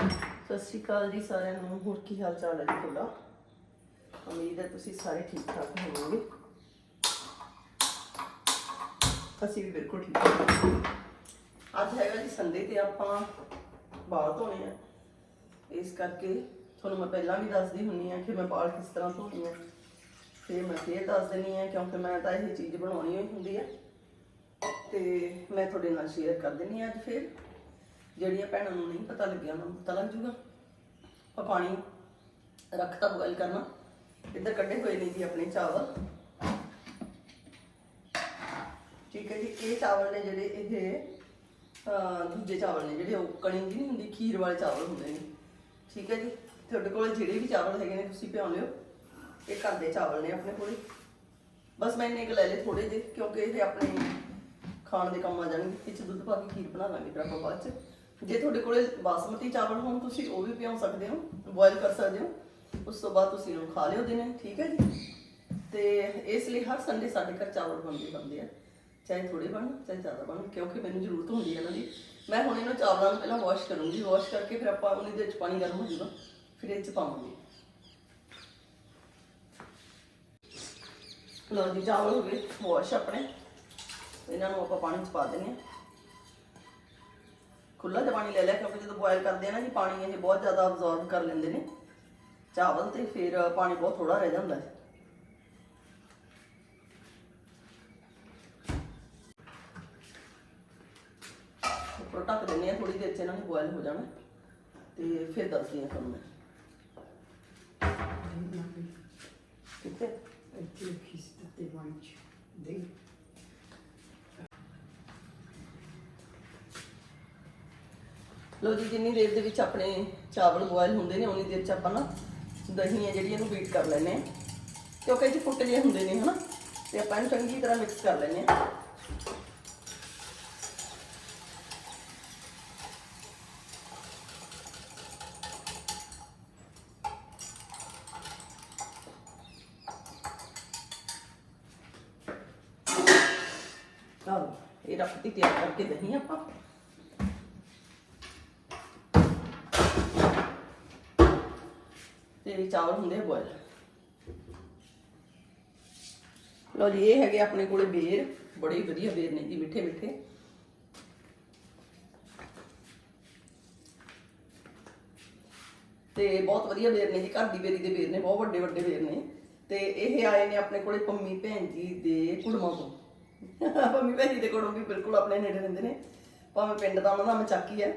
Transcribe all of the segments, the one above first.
ਸਤਿ ਸ਼੍ਰੀ ਅਕਾਲ ਜੀ ਸਾਰਿਆਂ ਨੂੰ। ਹੋਰ ਕੀ ਹਾਲ ਚਾਲ ਹੈ ਜੀ ਤੁਹਾਡਾ? ਉਮੀਦ ਹੈ ਤੁਸੀਂ ਸਾਰੇ ਠੀਕ ਠਾਕ ਹੋਵੋਗੇ। ਅਸੀਂ ਵੀ ਬਿਲਕੁਲ ਠੀਕ ਹਾਂ। ਅੱਜ ਹੈਗਾ ਜੀ ਸੰਡੇ ਤੇ ਆਪਾਂ ਵਾਲ ਧੋਣੇ ਆ। ਇਸ ਕਰਕੇ ਤੁਹਾਨੂੰ ਮੈਂ ਪਹਿਲਾਂ ਵੀ ਦੱਸਦੀ ਹੁੰਨੀ ਆ ਕਿ ਮੈਂ ਵਾਲ ਕਿਸ ਤਰ੍ਹਾਂ ਧੋਣੀ ਆ। ਤੇ ਮੈਂ ਫੇਰ ਦੱਸ ਦਿੰਨੀ ਆ, ਕਿਉਂਕਿ ਮੈਂ ਤਾਂ ਇਹ ਚੀਜ਼ ਬਣਾਉਣੀ ਹੋਈ ਹੁੰਦੀ ਆ। ਤੇ ਮੈਂ ਤੁਹਾਡੇ ਨਾਲ ਸ਼ੇਅਰ ਕਰ ਦਿੰਨੀ ਆ ਅੱਜ ਫੇਰ। ਜਿਹੜੀਆਂ ਭੈਣਾਂ ਨੂੰ ਨਹੀਂ ਪਤਾ ਲੱਗਿਆ, ਉਹਨਾਂ ਨੂੰ ਪਤਾ ਲੱਗ ਜੂਗਾ। ਆਪਾਂ ਪਾਣੀ ਰੱਖਤਾ ਬੋਇਲ ਕਰਨਾ। ਇੱਧਰ ਕੱਢੇ ਹੋਏ ਨੇ ਜੀ ਆਪਣੇ ਚਾਵਲ। ਠੀਕ ਹੈ ਜੀ, ਇਹ ਚਾਵਲ ਨੇ ਜਿਹੜੇ, ਇਹ ਦੂਜੇ ਚਾਵਲ ਨੇ ਜਿਹੜੇ, ਉਹ ਕਣੀ ਜੀ ਨਹੀਂ ਹੁੰਦੀ, ਖੀਰ ਵਾਲੇ ਚਾਵਲ ਹੁੰਦੇ ਨੇ। ਠੀਕ ਹੈ ਜੀ, ਤੁਹਾਡੇ ਕੋਲ ਜਿਹੜੇ ਵੀ ਚਾਵਲ ਹੈਗੇ ਨੇ, ਤੁਸੀਂ ਭਿਉਂ ਲਿਓ ਇਹ ਘਰ ਦੇ ਚਾਵਲ ਨੇ ਆਪਣੇ ਕੋਲੇ। ਬਸ ਮੈਂ ਇੰਨੇ ਕੁ ਲੈ ਲਏ ਥੋੜੇ ਜਿਹੇ, ਕਿਉਂਕਿ ਇਹ ਆਪਣੇ ਖਾਣ ਦੇ ਕੰਮ ਆ ਜਾਣਗੇ ਵਿੱਚ ਦੁੱਧ ਪਾ ਕੇ ਖੀਰ ਬਣਾ ਲਾਂਗੇ ਫਿਰ ਆਪਾਂ ਬਾਅਦ ਚ। ਜੇ ਤੁਹਾਡੇ ਕੋਲੇ ਬਾਸਮਤੀ ਚਾਵਲ ਹੋਣ, ਤੁਸੀਂ ਉਹ ਵੀ ਭਿਉਂ ਸਕਦੇ ਹੋ ਬੋਇਲ ਕਰ ਸਕਦੇ ਹੋ। ਉਸ ਤੋਂ ਬਾਅਦ ਤੁਸੀਂ ਇਹਨੂੰ ਖਾ ਲਿਓ ਦਿਨੇ, ਠੀਕ ਹੈ ਜੀ? ਤੇ ਇਸ ਲਈ ਹਰ ਸੰਡੇ ਸਾਡੇ ਘਰ ਚਾਵਲ ਬਣਦੇ ਬਣਦੇ ਆ। ਚਾਹੇ ਥੋੜੇ ਬਣ, ਚਾਹੇ ਜ਼ਿਆਦਾ ਬਣ, ਕਿਉਂਕਿ ਮੈਨੂੰ ਜ਼ਰੂਰਤ ਹੁੰਦੀ ਹੈ ਇਹਨਾਂ ਦੀ। ਮੈਂ ਹੁਣ ਇਹਨਾਂ ਚਾਵਲਾਂ ਨੂੰ ਪਹਿਲਾਂ ਵਾਸ਼ ਕਰੂੰਗੀ। ਵਾਸ਼ ਕਰਕੇ ਫਿਰ ਆਪਾਂ ਉਹਨੇ ਦੇ ਵਿੱਚ ਪਾਣੀ ਗਰਮ ਹੋ ਜਾਊਗਾ, ਫਿਰ ਇਹ ਚ ਪਾਵਾਂਗੇ। ਲਓ ਜੀ, ਚਾਵਲ ਹੋ ਗਏ ਵਾਸ਼ ਆਪਣੇ। ਇਹਨਾਂ ਨੂੰ ਆਪਾਂ ਪਾਣੀ ਚ ਪਾ ਦਿੰਦੇ ਹਾਂ। ਖੁੱਲਾ ਜਿਹਾ ਪਾਣੀ ਲੈ ਲਿਆ ਕਿਉਂਕਿ ਜਦੋਂ ਬੋਇਲ ਕਰਦੇ ਆ ਨਾ ਜੀ ਪਾਣੀ ਇਹ ਬਹੁਤ ਜ਼ਿਆਦਾ ਅਬਜ਼ੌਰਬ ਕਰ ਲੈਂਦੇ ਨੇ। ਚਾਵਲ ਤੇ ਫਿਰ ਪਾਣੀ ਬਹੁਤ ਥੋੜਾ ਰਹਿ ਜਾਂਦਾ ਹੈ। ਉੱਪਰ ਢੱਕ ਦਿੰਦੇ ਆ ਥੋੜੀ ਦੇਰ ਚ ਇਹਨਾਂ ਨੇ ਬੋਇਲ ਹੋ ਜਾਣਾ। ਤੇ ਫਿਰ ਦੱਸਦੀ ਆ ਤੁਹਾਨੂੰ ਮੈਂ। ਠੀਕ ਹੈ? Aquilo que está demais. Dei. ਲੋ ਜੀ, ਜਿੰਨੀ ਦੇਰ ਦੇ ਵਿੱਚ ਆਪਣੇ ਚਾਵਲ ਬੋਇਲ ਹੁੰਦੇ ਨੇ, ਉਨੀ ਦੇਰ ਚ ਆਪਾਂ ਨਾ ਦਹੀਂ ਹੈ ਜਿਹੜੀ, ਇਹਨੂੰ ਬੀਟ ਕਰ ਲੈਨੇ ਆ ਕਿਉਂਕਿ ਇਹ 'ਚ ਫੁੱਟ ਜਿਹੇ ਹੁੰਦੇ ਨੇ, ਹਨਾ? ਤੇ ਆਪਾਂ ਇਹਨੂੰ ਚੰਗੀ ਤਰ੍ਹਾਂ ਮਿਕਸ ਕਰ ਲੈਨੇ ਆ ਆਹ ਇਹ ਰੱਖਤੀ ਤਿਆਰ ਕਰਕੇ ਦਹੀਂ ਆਪਾਂ ਤੇ ਚਾਵਲ ਹੁੰਦੇ ਬੋਇਲ। ਲਓ ਜੀ, ਇਹ ਹੈਗੇ ਆਪਣੇ ਕੋਲੇ ਬੇਰ, ਬੜੇ ਵਧੀਆ ਬੇਰ ਨੇ ਜੀ, ਮਿੱਠੇ ਮਿੱਠੇ। ਤੇ ਬਹੁਤ ਵਧੀਆ ਬੇਰ ਨੇ ਜੀ, ਘਰ ਦੀ ਬੇਰੀ ਦੇ ਬੇਰ ਨੇ, ਬਹੁਤ ਵੱਡੇ ਵੱਡੇ ਬੇਰ ਨੇ। ਤੇ ਇਹ ਆਏ ਨੇ ਆਪਣੇ ਕੋਲੇ ਪੰਮੀ ਭੈਣ ਜੀ ਦੇ ਕੁੜਮਾਂ ਤੋਂ ਪੰਮੀ ਭੈਣ ਜੀ ਦੇ ਕੁੜਮ ਵੀ ਬਿਲਕੁਲ ਆਪਣੇ ਨੇੜੇ ਰਹਿੰਦੇ ਨੇ। ਭਾਵੇਂ ਪਿੰਡ ਦਾ ਉਹਨਾਂ ਦਾ ਮਚਾਕੀ ਹੈ।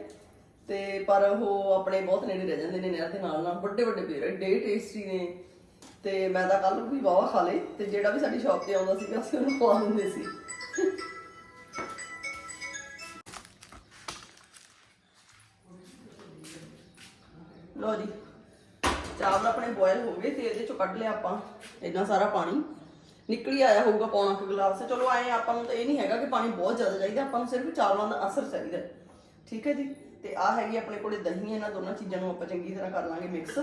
ਤੇ ਪਰ ਉਹ ਆਪਣੇ ਬਹੁਤ ਨੇੜੇ ਰਹਿ ਜਾਂਦੇ ਨੇ ਨਹਿਰ ਦੇ ਨਾਲ ਨਾਲ, ਵੱਡੇ ਵੱਡੇ ਬੇਰ ਏਡੇ ਟੇਸਟੀ ਨੇ। ਤੇ ਮੈਂ ਤਾਂ ਕੱਲ ਵੀ ਵਾਵਾ ਖਾ ਲਏ, ਤੇ ਜਿਹੜਾ ਵੀ ਸਾਡੀ ਸ਼ਾਪ ਤੇ ਆਉਂਦਾ ਸੀਗਾ, ਅਸੀਂ ਉਹਨੂੰ ਖਵਾ ਦਿੰਦੇ ਸੀ। ਲੋ ਜੀ, ਚਾਵਲ ਆਪਣੇ ਬੋਇਲ ਹੋ ਗਏ, ਤੇ ਇਹਦੇ ਚੋਂ ਕੱਢ ਲਿਆ ਆਪਾਂ, ਇੰਨਾ ਸਾਰਾ ਪਾਣੀ। ਨਿਕਲ ਹੀ ਆਇਆ ਹੋਊਗਾ ਪੌਣਾ ਕੁ ਗਲਾਸ ਚਲੋ ਆਏ ਆਪਾਂ ਨੂੰ ਤਾਂ ਇਹ ਨਹੀਂ ਹੈਗਾ ਕਿ ਪਾਣੀ ਬਹੁਤ ਜ਼ਿਆਦਾ ਚਾਹੀਦਾ, ਆਪਾਂ ਨੂੰ ਸਿਰਫ ਚਾਵਲਾਂ ਦਾ ਅਸਰ ਚਾਹੀਦਾ। ਠੀਕ ਹੈ ਜੀ? ਤੇ ਆ ਹੈਗੀ ਆਪਣੇ ਕੋਲੇ ਦਹੀਂ, ਇਹਨਾਂ ਦੋਨਾਂ ਚੀਜ਼ਾਂ ਨੂੰ ਆਪਾਂ ਚੰਗੀ ਤਰ੍ਹਾਂ ਕਰ ਲਾਂਗੇ ਮਿਕਸ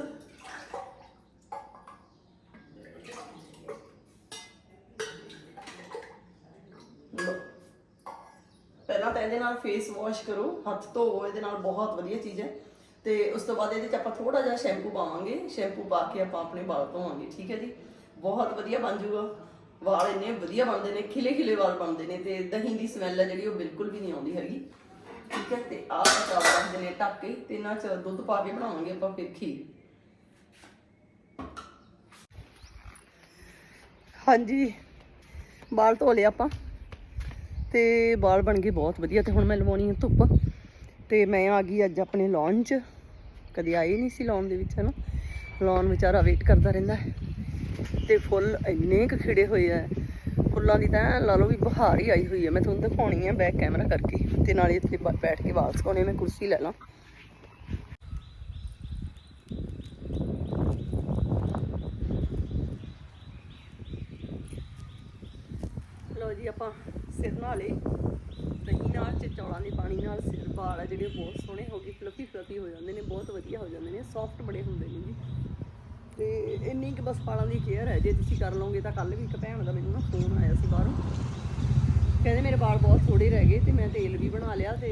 ਪਹਿਲਾਂ ਤਾਂ ਇਹਦੇ ਨਾਲ ਫੇਸ ਵਾਸ਼ ਕਰੋ, ਹੱਥ ਧੋਵੋ, ਇਹਦੇ ਨਾਲ ਬਹੁਤ ਵਧੀਆ ਚੀਜ਼ ਹੈ। ਤੇ ਉਸ ਤੋਂ ਬਾਅਦ ਇਹਦੇ ਚ ਆਪਾਂ ਥੋੜਾ ਜਿਹਾ ਸ਼ੈਂਪੂ ਪਾਵਾਂਗੇ। ਸ਼ੈਂਪੂ ਪਾ ਕੇ ਆਪਾਂ ਆਪਣੇ ਵਾਲ ਧੋਵਾਂਗੇ, ਠੀਕ ਹੈ ਜੀ? ਬਹੁਤ ਵਧੀਆ ਬਣ ਜਾਊਗਾ ਵਾਲ ਇੰਨੇ ਵਧੀਆ ਬਣਦੇ ਨੇ ਖਿਲੇ ਖਿਲੇ ਵਾਲ ਬਣਦੇ ਨੇ ਤੇ ਦਹੀਂ ਦੀ ਸਮੈਲ ਹੈ ਜਿਹੜੀ ਉਹ ਬਿਲਕੁਲ ਵੀ ਨਹੀਂ ਆਉਂਦੀ ਹੈਗੀ। ਠੀਕ ਹੈ, ਤੇ ਆਹ ਚਾਵਲ ਰੱਖਦੇ ਨੇ ਢੱਕ ਕੇ, ਤੇ ਇਹਨਾਂ ਚ ਦੁੱਧ ਪਾ ਕੇ ਬਣਾਵਾਂਗੇ ਆਪਾਂ ਫਿਰ ਖੀਰ। ਹਾਂਜੀ, ਬਾਲ ਧੋ ਲਿਆ ਆਪਾਂ, ਤੇ ਬਾਲ ਬਣ ਗਏ ਬਹੁਤ ਵਧੀਆ, ਤੇ ਹੁਣ ਮੈਂ ਲਵਾਉਣੀ ਹੈ ਧੁੱਪ, ਤੇ ਮੈਂ ਆ ਗਈ ਅੱਜ ਆਪਣੇ lawn 'ਚ। ਕਦੇ ਆਈ ਨਹੀਂ ਸੀ lawn ਦੇ ਵਿੱਚ, ਹਨਾ? lawn ਵਿਚਾਰਾ ਵੇਟ ਕਰਦਾ ਰਹਿੰਦਾ ਹੈ, ਤੇ ਫੁੱਲ ਇੰਨੇ ਕੁ ਖਿੜੇ ਹੋਏ ਆ। ਫੁੱਲਾਂ ਦੀ ਤਾਂ ਲਾ ਲਓ ਵੀ ਬਹਾਰ ਹੀ ਆਈ ਹੋਈ ਹੈ ਮੈਂ ਤੁਹਾਨੂੰ ਦਿਖਾਉਣੀ ਹੈ ਬੈਕ ਕੈਮਰਾ ਕਰਕੇ। ਤੇ ਨਾਲੇ ਇੱਥੇ ਬੈਠ ਕੇ ਵਾਲ ਸੁਕਾਉਣੇ ਮੈਂ ਕੁਰਸੀ ਲੈ ਲਾਂ। ਲੋ ਜੀ, ਆਪਾਂ ਸਿਰ ਨਾਲੇ ਦਹੀਂ ਨਾਲ ਤੇ ਚੌਲਾਂ ਦੇ ਪਾਣੀ ਨਾਲ ਸਿਰ ਵਾਲ ਆ ਜਿਹੜੇ, ਬਹੁਤ ਸੋਹਣੇ ਹੋ ਗਏ। ਫਲਫੀ ਫਲਫੀ ਹੋ ਜਾਂਦੇ ਨੇ, ਬਹੁਤ ਵਧੀਆ ਹੋ ਜਾਂਦੇ ਨੇ। ਸੌਫਟ ਬੜੇ ਹੁੰਦੇ ਨੇ ਜੀ। ਤੇ ਇੰਨੀ ਕਿ ਬਸ ਵਾਲਾਂ ਦੀ ਕੇਅਰ ਹੈ, ਜੇ ਤੁਸੀਂ ਕਰ ਲਓਗੇ ਤਾਂ ਕੱਲ ਵੀ ਇੱਕ ਭੈਣ ਦਾ ਮੈਨੂੰ ਨਾ ਫੋਨ ਆਇਆ ਸੀ ਬਾਹਰੋਂ। ਕਹਿੰਦੇ ਮੇਰੇ ਵਾਲ ਬਹੁਤ ਥੋੜੇ ਰਹਿ ਗਏ ਤੇ ਮੈਂ ਤੇਲ ਵੀ ਬਣਾ ਲਿਆ ਤੇ